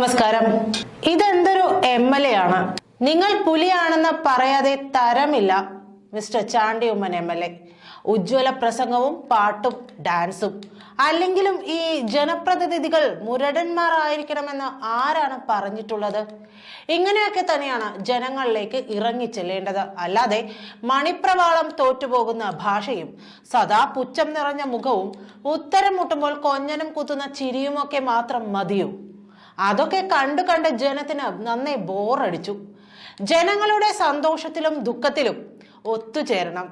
നമസ്കാരം. ഇതെന്തൊരു M L A ആണ്? നിങ്ങൾ പുലിയാണെന്ന് പറയാതെ തരമില്ല mister Chandy Oommen M L A. ഉജ്ജ്വല പ്രസംഗവും പാട്ടും ഡാൻസും. അല്ലെങ്കിലും ഈ ജനപ്രതിനിധികൾ മുരടന്മാരായിരിക്കണമെന്ന് ആരാണ് പറഞ്ഞിട്ടുള്ളത്? ഇങ്ങനെയൊക്കെ തന്നെയാണ് ജനങ്ങളിലേക്ക് ഇറങ്ങി ചെല്ലേണ്ടത്. അല്ലാതെ മണിപ്രവാളം തോറ്റുപോകുന്ന ഭാഷയും സദാ പുച്ഛം നിറഞ്ഞ മുഖവും ഉത്തരം മുട്ടുമ്പോൾ കൊഞ്ഞനം കുത്തുന്ന ചിരിയുമൊക്കെ മാത്രം മതിയോ? അതൊക്കെ കണ്ടു കണ്ട് ജനത്തിന് നന്നേ ബോറടിച്ചു. ജനങ്ങളുടെ സന്തോഷത്തിലും ദുഃഖത്തിലും ഒത്തുചേരണം.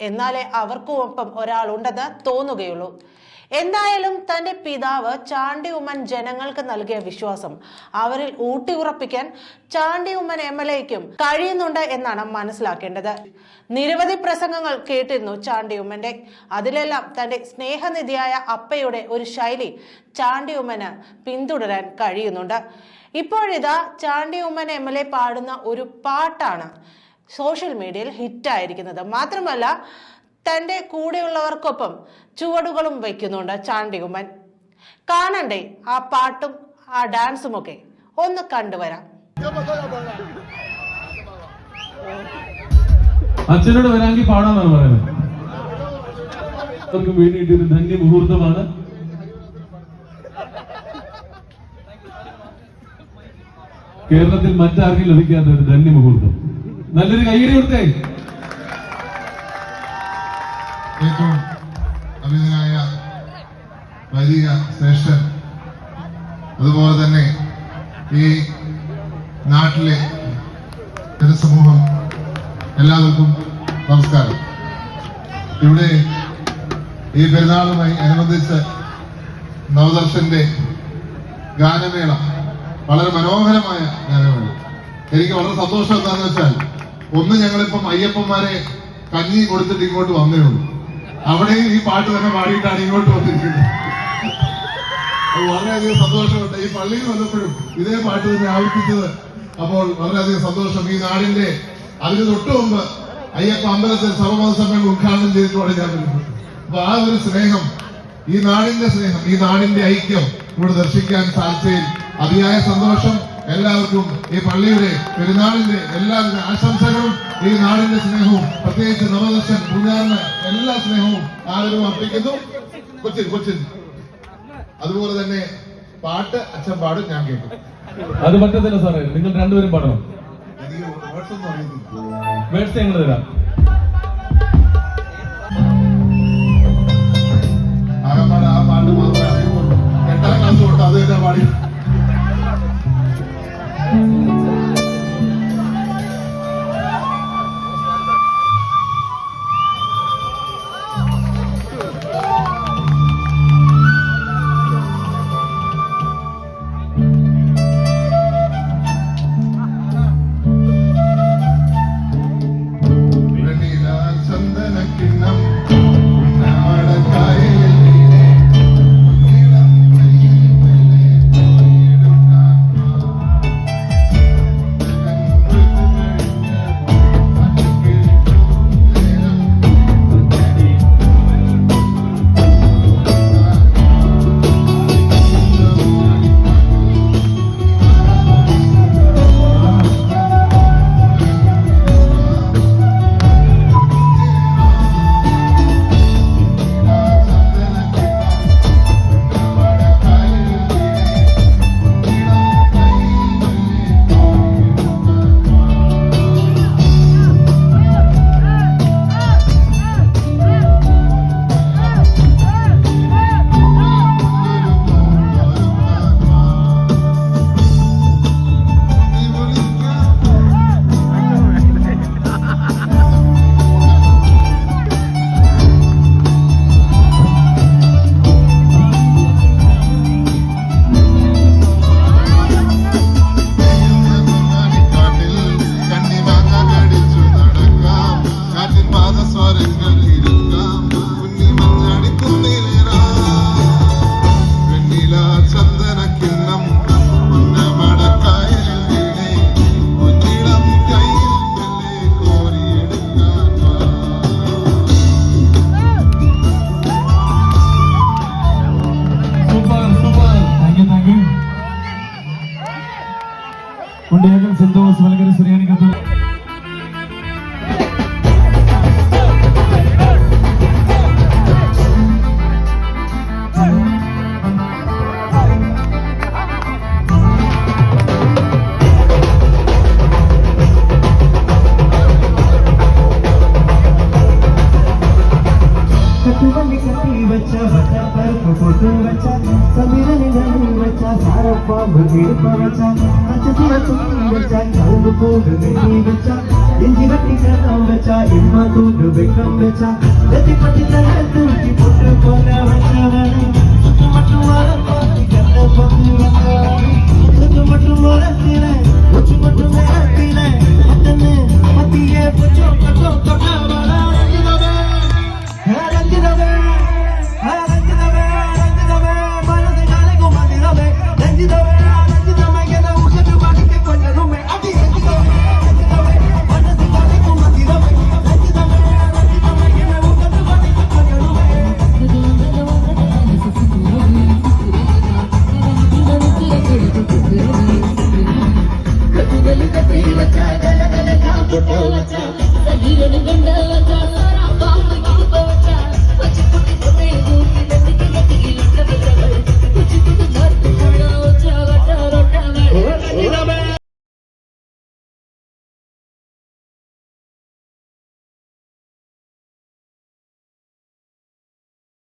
എന്നാലേ അവർക്കും ഒപ്പം ഒരാളുണ്ടെന്ന് തോന്നുകയുള്ളൂ. എന്തായാലും തന്റെ പിതാവ് ചാണ്ടി ഉമ്മൻ ജനങ്ങൾക്ക് നൽകിയ വിശ്വാസം അവരിൽ ഊട്ടിയുറപ്പിക്കാൻ ചാണ്ടി ഉമ്മൻ എം എൽ എക്കും കഴിയുന്നുണ്ട് എന്നാണ് മനസ്സിലാക്കേണ്ടത്. നിരവധി പ്രസംഗങ്ങൾ കേട്ടിരുന്നു ചാണ്ടി ഉമ്മന്റെ. അതിലെല്ലാം തന്റെ സ്നേഹനിധിയായ അപ്പയുടെ ഒരു ശൈലി ചാണ്ടി ഉമ്മന് പിന്തുടരാൻ കഴിയുന്നുണ്ട്. ഇപ്പോഴിതാ Chandy Oommen M L A പാടുന്ന ഒരു പാട്ടാണ് സോഷ്യൽ മീഡിയയിൽ ഹിറ്റായിരിക്കുന്നത്. മാത്രമല്ല തന്റെ കൂടെയുള്ളവർക്കൊപ്പം ചുവടുകളും വയ്ക്കുന്നുണ്ട് ചാണ്ടികുമ്മൻ. കാണണ്ടേ ആ പാട്ടും ആ ഡാൻസും ഒക്കെ ഒന്ന് കണ്ടുവരാം. അച്ഛനോട് വരാമെങ്കിൽ പാടാന്നാണ് പറയുന്നത്. അവർക്ക് വേണ്ടിയിട്ട് ഒരു ധന്യ മുഹൂർത്തമാണ്. കേരളത്തിൽ മറ്റാർക്കും ലഭിക്കാത്ത ഒരു ധന്യ മുഹൂർത്തം. നല്ലൊരു കയ്യടി കൊടുത്തേ. വൈദിക ശ്രേഷ്ഠൻ. അതുപോലെ തന്നെ ഈ നാട്ടിലെ ജനസമൂഹം എല്ലാവർക്കും നമസ്കാരം. ഇവിടെ ഈ പെരുന്നാളുമായി അനുബന്ധിച്ച് നവദർശന്റെ ഗാനമേള വളരെ മനോഹരമായ ഗാനമേള. എനിക്ക് വളരെ സന്തോഷം എന്താണെന്ന് വെച്ചാൽ ഒന്ന് ഞങ്ങളിപ്പം അയ്യപ്പന്മാരെ കഞ്ഞി കൊടുത്തിട്ട് ഇങ്ങോട്ട് വന്നേ ഉള്ളൂ. അവിടെയും ഈ പാട്ട് തന്നെ പാടിയിട്ടാണ് ഇങ്ങോട്ട് വന്നിരിക്കുന്നത്. വളരെയധികം സന്തോഷമുണ്ട്. ഈ പള്ളിയിൽ വന്നപ്പോഴും ഇതേ പാട്ട് തന്നെ ആവർത്തിച്ചത്. അപ്പോൾ വളരെയധികം സന്തോഷം. ഈ നാടിന്റെ അതിന് തൊട്ടു മുമ്പ് അയ്യപ്പ അമ്പലത്തിൽ സർവമത സമ്മേളനം ഉദ്ഘാടനം ചെയ്തിട്ടുമാണ് ഞാൻ വരുന്നത്. അപ്പൊ ആ ഒരു സ്നേഹം ഈ നാടിന്റെ സ്നേഹം ഈ നാടിന്റെ ഐക്യം ഇവിടെ ദർശിക്കാൻ സാധിച്ചതിൽ അതിയായ സന്തോഷം. എല്ലാവർക്കും ഈ പള്ളിയുടെ പെരുന്നാളിന്റെ എല്ലാവിധ ആശംസകളും ഈ നാടിന്റെ സ്നേഹവും പ്രത്യേകിച്ച് നവദർശൻ പൂജാറിന് എല്ലാ സ്നേഹവും ആദരവും അർപ്പിക്കുന്നു. കൊച്ചിൻ കൊച്ചിൻ. അതുപോലെ തന്നെ പാട്ട് അച്ഛൻ പാടും ഞാൻ കേൾക്കും. അത് പറ്റത്തില്ല സാറേ. നിങ്ങൾ രണ്ടുപേരും പാടണം. വേഴ്സ് ഞങ്ങൾ തരാം. ആകപ്പാട് ആ പാട്ട് മാത്രമേ അറിയുള്ളൂ എട്ടാം ക്ലാസ് തൊട്ട് അത് തന്നെ പാടി. बच्चा बच्चा, पर कुटुंब बच्चा। सभी रंग रंग बच्चा सारप्पा भगीरप बच्चा। अच्छा अचतिर तुम बच्चा चौंग पूंग मिटी बच्चा। इंजिन टिकना बच्चा, इम्मा दूध बेकम बच्चा। गति पति तरह तुम की पुत्र पोना बच्चा वाली तुम मटु मारा पाती करते पति बच्चा तुम मटु मारा तेरा उच्च मटु मारा तेरा